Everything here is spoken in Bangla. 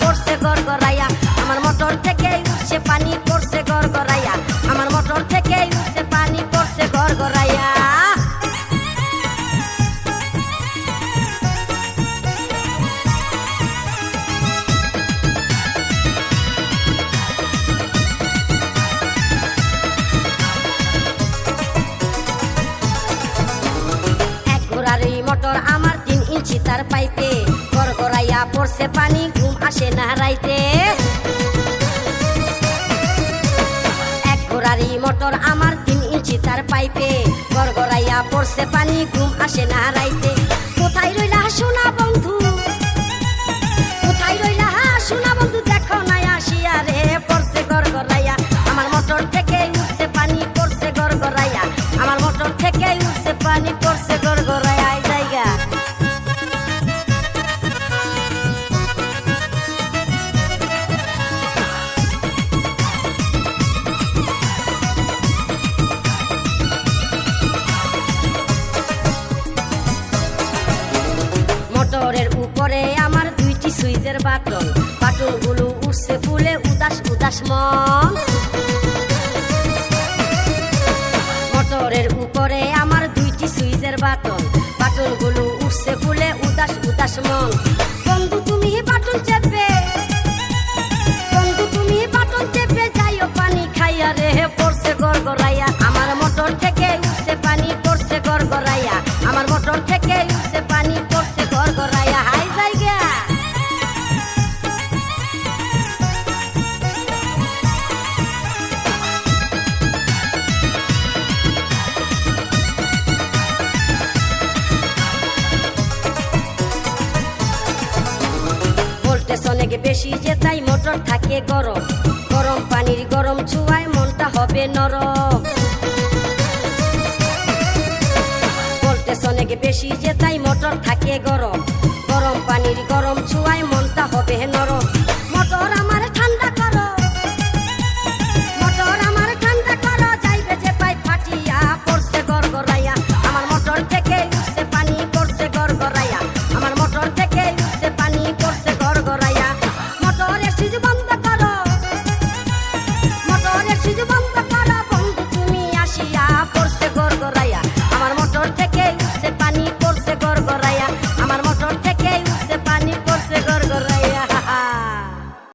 পড়ছে গড়গড়াইয়া। আমার মোটর থেকে উঠছে পানি পড়ছে গড়গড়াইয়া। আমার মোটর থেকে উঠছে পানি পড়ছে মোটর আমার তিন ইঞ্চি তার পাইপে। পড়ছে পানি, ঘুম আসে না রাইতে। এক ঘোড়ার মোটর আমার তিন ইঞ্চি তার পাইপে। গড়গড়াইয়া পড়ছে পানি, ঘুম আসে না রাইতে। আমার বাটল বাটনগুলো উঠছে ফুলে উদাস উদাস মন। মোটরের উপরে আমার দুইটি সুইচের বাটন। বাটনগুলো বেশি যে তাই মোটর থাকে গরম। গরম পানির গরম ছুয়ায় মনটা হবে নরম। অনেক বেশি যে তাই মোটর থাকে গরম। গরম পানির গরম ছুয়ায় মন